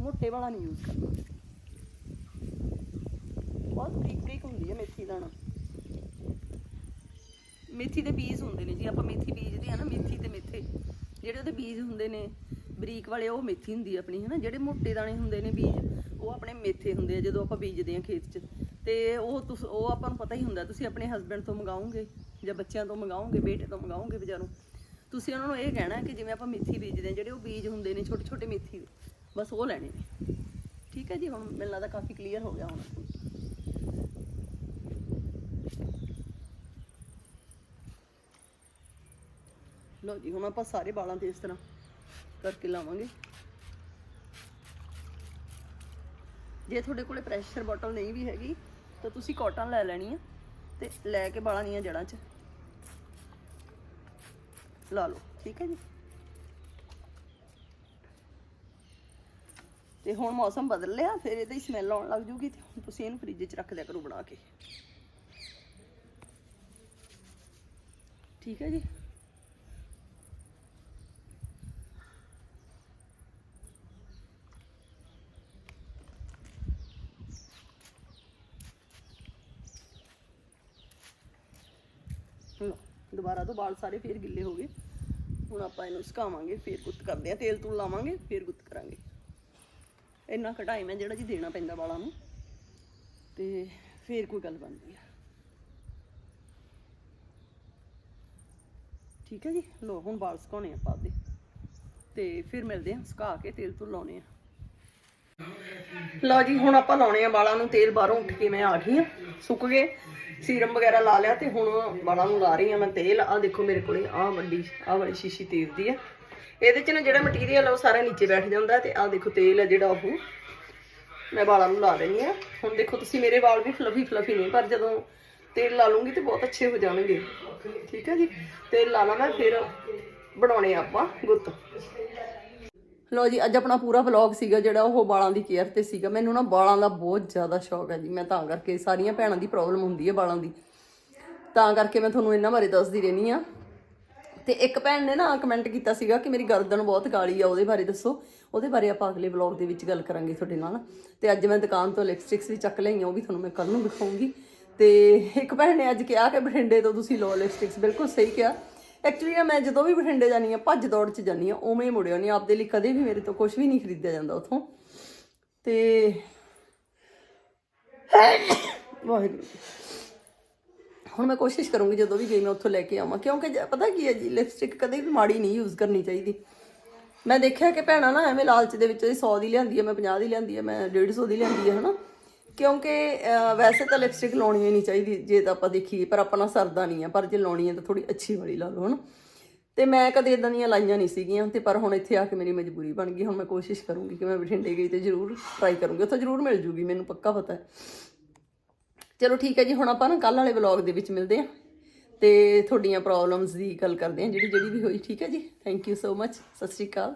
ਮੋਟੇ ਵਾਲਾ ਨਹੀਂ ਯੂਜ਼ ਕਰਨਾ। ਬਹੁਤ ਬਰੀਕ ਬਰੀਕ ਹੁੰਦੀ ਹੈ ਮੇਥੀ ਦਾਣਾ। ਮੇਥੀ ਦੇ ਬੀਜ ਹੁੰਦੇ ਨੇ ਜੀ, ਆਪਾਂ ਮੇਥੀ ਬੀਜਦੇ ਆ ਨਾ, ਮੇਥੀ ਤੇ ਮੇਥੇ। ਜਿਹੜੇ ਉਹਦੇ ਬੀਜ ਹੁੰਦੇ ਨੇ, ਬਰੀਕ ਵਾਲੇ, ਉਹ ਮੇਥੀ ਹੁੰਦੀ ਆਪਣੀ ਹੈ ਨਾ ਜਿਹੜੇ ਮੋਟੇ ਦਾਣੇ ਹੁੰਦੇ ਨੇ ਬੀਜ ਉਹ ਆਪਣੇ ਮੇਥੇ ਹੁੰਦੇ ਆ ਜਦੋਂ ਆਪਾਂ ਬੀਜਦੇ ਆ ਖੇਤ 'ਚ। ਤੇ ਉਹ ਤੁਸ, ਉਹ ਆਪਾਂ ਨੂੰ ਪਤਾ ਹੀ ਹੁੰਦਾ, ਤੁਸੀਂ ਆਪਣੇ ਹਸਬੰਡ ਤੋਂ ਮੰਗਾਓਗੇ ਜਾਂ ਬੱਚਿਆਂ ਤੋਂ ਮੰਗਾਓਗੇ, ਬੇਟੇ ਤੋਂ ਮੰਗਾਓਗੇ ਵਿਚਾਰੋਂ ਤੁਸੀਂ ਉਹਨਾਂ ਨੂੰ ਇਹ ਕਹਿਣਾ ਕਿ ਜਿਵੇਂ ਆਪਾਂ ਮੇਥੀ ਬੀਜਦੇ ਆ, ਜਿਹੜੇ ਉਹ ਬੀਜ ਹੁੰਦੇ ਨੇ ਛੋਟੇ ਛੋਟੇ ਮੇਥੀ ਦੇ, ਬਸ ਉਹ ਲੈਣੇ ਨੇ। ਠੀਕ ਹੈ ਜੀ, ਹੁਣ ਮੈਨੂੰ ਲੱਗਦਾ ਕਾਫੀ ਕਲੀਅਰ ਹੋ ਗਿਆ ਹੁਣ। ਲਓ ਜੀ, ਹੁਣ ਆਪਾਂ ਸਾਰੇ ਵਾਲਾਂ ਤੇ ਇਸ ਤਰ੍ਹਾਂ ਕਰਕੇ ਲਾਵਾਂਗੇ। ਜੇ ਤੁਹਾਡੇ ਕੋਲੇ ਪ੍ਰੈਸ਼ਰ ਬੋਟਲ ਨਹੀਂ ਵੀ ਹੈਗੀ, ਤਾਂ ਤੁਸੀਂ ਕਾਟਨ ਲੈ ਲੈਣੀ ਆ ਤੇ ਲੈ ਕੇ ਵਾਲਾਂ ਦੀਆਂ ਜੜਾਂ 'ਚ। ਲਾ ਲਓ, ਠੀਕ ਹੈ ਜੀ? ਤੇ ਹੁਣ ਮੌਸਮ ਬਦਲ ਲਿਆ, ਫਿਰ ਇਹਦੀ ਸਮੈਲ ਆਉਣ ਲੱਗ ਜੂਗੀ ਤੇ ਹੁਣ ਤੁਸੀਂ ਇਹਨੂੰ ਫ੍ਰਿਜ 'ਚ ਰੱਖ ਦਿਆ ਕਰੋ ਬਣਾ ਕੇ। ਠੀਕ ਹੈ ਜੀ? ਦੁਬਾਰਾ ਤੋਂ ਵਾਲ ਸਾਰੇ ਫੇਰ ਗਿੱਲੇ ਹੋ ਗਏ। ਹੁਣ ਆਪਾਂ ਇਹਨੂੰ ਸੁਕਾਵਾਂਗੇ, ਫੇਰ ਗੁੱਤ ਕਰਦੇ ਆ। ਤੇਲ ਤੂਲ ਲਾਵਾਂਗੇ, ਫੇਰ ਗੁੱਤ ਕਰਾਂਗੇ। ਇੰਨਾ ਕੁ ਟਾਈਮ ਜਿਹੜਾ ਜੀ ਦੇਣਾ ਪੈਂਦਾ ਵਾਲਾਂ ਨੂੰ। ਤੇ ਫੇਰ ਕੋਈ ਗੱਲ ਬਣਦੀ ਆ। ਠੀਕ ਹੈ ਜੀ? ਲੋ ਹੁਣ ਵਾਲ ਸੁਕਾਉਣੇ ਆਪਾਂ ਆਪਦੇ। ਤੇ ਫਿਰ ਮਿਲਦੇ ਆ ਸੁਕਾ ਕੇ ਤੇਲ ਤੋਂ ਲਾਉਣੇ ਆ। ਲਓ ਜੀ, ਹੁਣ ਆਪਾਂ ਲਾਉਣੇ ਆ ਵਾਲਾਂ ਨੂੰ। ਤੇਲ ਬਾਹਰੋਂ ਉੱਠ ਕੇ ਮੈਂ ਆ ਗਈ ਆ ਸੁੱਕ ਗਏ। ਸੀਰਮ ਵਗੈਰਾ ਲਾ ਲਿਆ ਤੇ ਹੁਣ ਵਾਲਾਂ ਨੂੰ ਲਾ ਰਹੀ ਆ ਮੈਂ ਤੇਲ। ਆ ਦੇਖੋ ਮੇਰੇ ਕੋਲੇ ਆ ਵੱਡੀ ਆ ਵਾਲੀ ਸ਼ੀਸ਼ੀ ਤੇਲ ਦੀ ਆ। ਇਹਦੇ ਚ ਨਾ ਜਿਹੜਾ ਮਟੀਰੀਅਲ ਆ ਉਹ ਸਾਰਾ ਨੀਚੇ ਬੈਠ ਜਾਂਦਾ ਤੇ ਆ ਦੇਖੋ ਤੇਲ ਆ ਜਿਹੜਾ ਉਹ। ਮੈਂ ਵਾਲਾਂ ਨੂੰ ਲਾ ਦੇਣੀ ਆ। ਹੁਣ ਦੇਖੋ ਤੁਸੀਂ ਮੇਰੇ ਵਾਲ ਵੀ ਫਲਫੀ ਫਲਫੀ ਨਹੀਂ ਪਰ ਜਦੋਂ ਤੇਲ ਲਾ ਲੂੰਗੀ ਤੇ ਬਹੁਤ ਅੱਛੇ ਹੋ ਜਾਣਗੇ। ਠੀਕ ਹੈ ਜੀ? ਤੇਲ ਲਾ ਲਾ ਮੈਂ, ਫਿਰ ਬਣਾਉਣੇ ਆ ਆਪਾਂ ਗੁੱਤ। ਲੋ ਜੀ, ਅੱਜ ਆਪਣਾ ਪੂਰਾ ਵਲੌਗ ਸੀਗਾ ਜਿਹੜਾ ਉਹ ਵਾਲਾਂ ਦੀ ਕੇਅਰ ਤੇ ਸੀਗਾ। ਮੈਨੂੰ ਨਾ ਵਾਲਾਂ ਦਾ ਬਹੁਤ ਜ਼ਿਆਦਾ ਸ਼ੌਕ ਹੈ ਜੀ। ਮੈਂ ਤਾਂ ਕਰਕੇ ਸਾਰੀਆਂ ਭੈਣਾਂ ਦੀ ਪ੍ਰੋਬਲਮ ਹੁੰਦੀ ਹੈ ਵਾਲਾਂ ਦੀ। ਤਾਂ ਕਰਕੇ ਮੈਂ ਤੁਹਾਨੂੰ ਇਹਨਾਂ ਬਾਰੇ ਦੱਸਦੀ ਰਹਿਣੀ ਆ ਤੇ ਇੱਕ ਭੈਣ ਨੇ ਨਾ ਕਮੈਂਟ ਕੀਤਾ ਸੀਗਾ ਕਿ ਮੇਰੀ ਗਰਦਨ ਬਹੁਤ ਕਾਲੀ ਆ, ਉਹਦੇ ਬਾਰੇ ਦੱਸੋ। ਉਹਦੇ ਬਾਰੇ ਆਪਾਂ ਅਗਲੇ ਵਲੌਗ ਦੇ ਵਿੱਚ ਗੱਲ ਕਰਾਂਗੇ ਤੁਹਾਡੇ ਨਾਲ। ਤੇ ਅੱਜ ਮੈਂ ਦੁਕਾਨ ਤੋਂ ਲਿਪਸਟਿਕਸ ਵੀ ਚੱਕ ਲਈਆਂ, ਉਹ ਵੀ ਤੁਹਾਨੂੰ ਮੈਂ ਕੱਲ ਨੂੰ ਦਿਖਾਉਂਗੀ। ਤੇ ਇੱਕ ਭੈਣ ਨੇ ਅੱਜ ਕਿਹਾ ਕਿ ਬਠਿੰਡੇ ਤੋਂ ਤੁਸੀਂ ਲੋ ਲਿਪਸਟਿਕਸ ਬਿਲਕੁਲ ਸਹੀ ਕਿਹਾ। ਐਕਚੁਅਲੀ ਨਾ ਮੈਂ ਜਦੋਂ ਵੀ ਬਠਿੰਡੇ ਜਾਨੀ ਆ ਭੱਜ ਦੌੜ ਚ ਜਾਨੀ ਆ ਉਵੇਂ ਹੀ ਮੁੜਿਆ ਨਹੀਂ, ਆਪਦੇ ਲਈ ਕਦੇ ਵੀ ਮੇਰੇ ਤੋਂ ਕੁਝ ਵੀ ਨਹੀਂ ਖਰੀਦਿਆ ਜਾਂਦਾ ਉਥੋਂ। ਤੇ ਵਾਹਿਗੁਰੂ। ਹੁਣ ਮੈਂ ਕੋਸ਼ਿਸ਼ ਕਰੂੰਗੀ ਜਦੋਂ ਵੀ ਗਈ ਮੈਂ ਉੱਥੋਂ ਲੈ ਕੇ ਆਵਾਂ, ਕਿਉਂਕਿ ਪਤਾ ਕੀ ਹੈ ਜੀ ਲਿਪਸਟਿਕ ਕਦੇ ਵੀ ਮਾੜੀ ਨਹੀਂ ਯੂਜ਼ ਕਰਨੀ ਚਾਹੀਦੀ। ਮੈਂ ਦੇਖਿਆ ਕਿ ਭੈਣਾਂ ਨਾ ਐਵੇਂ ਲਾਲਚ ਦੇ ਵਿੱਚ 100 ਦੀ ਲਿਆਂਦੀ ਹੈ, ਮੈਂ 50 ਦੀ ਲਿਆਂਦੀ ਹੈ, ਮੈਂ 150 ਦੀ ਲਿਆਂਦੀ ਹੈ, ਹਨਾ? ਕਿਉਂਕਿ ਵੈਸੇ ਤਾਂ ਲਿਪਸਟਿਕ ਲਾਉਣੀ ਹੀ ਨਹੀਂ ਚਾਹੀਦੀ ਜੇ ਤਾਂ ਆਪਾਂ ਦੇਖੀਏ, ਪਰ ਆਪਣਾ ਸਰਦਾ ਨਹੀਂ ਆ, ਪਰ ਜੇ ਲਾਉਣੀ ਹੈ ਤਾਂ ਥੋੜੀ ਅੱਛੀ ਵਾਲੀ ਲਾ ਲਓ, ਹਨਾ। ਤੇ ਮੈਂ ਕਦੇ ਇਦਾਂ ਦੀਆਂ ਲਾਈਆਂ ਨਹੀਂ ਸੀਗੀਆਂ, ਤੇ ਪਰ ਹੁਣ ਇੱਥੇ ਆ ਕੇ ਮੇਰੀ ਮਜਬੂਰੀ ਬਣ ਗਈ, ਹੁਣ ਮੈਂ ਕੋਸ਼ਿਸ਼ ਕਰੂੰਗੀ ਕਿ ਮੈਂ ਬਠਿੰਡੇ ਗਈ ਤੇ ਜ਼ਰੂਰ ਟਰਾਈ ਕਰੂੰਗੀ, ਉੱਥੋਂ ਜ਼ਰੂਰ ਮਿਲ ਜੂਗੀ, ਮੈਨੂੰ ਪੱਕਾ ਪਤਾ ਹੈ। ਚਲੋ ਠੀਕ ਹੈ ਜੀ, ਹੁਣ ਆਪਾਂ ਨਾ ਕੱਲ ਵਾਲੇ ਵਲੌਗ ਦੇ ਵਿੱਚ ਮਿਲਦੇ ਹਾਂ, ਤੇ ਤੁਹਾਡੀਆਂ ਪ੍ਰੋਬਲਮਸ ਦੀ ਗੱਲ ਕਰਦੇ ਹਾਂ ਜਿਹੜੀ ਜਿਹੜੀ ਵੀ ਹੋਈ, ਠੀਕ ਹੈ ਜੀ? ਥੈਂਕ ਯੂ ਸੋ ਮਚ ਸਤਿ ਸ਼੍ਰੀ ਅਕਾਲ।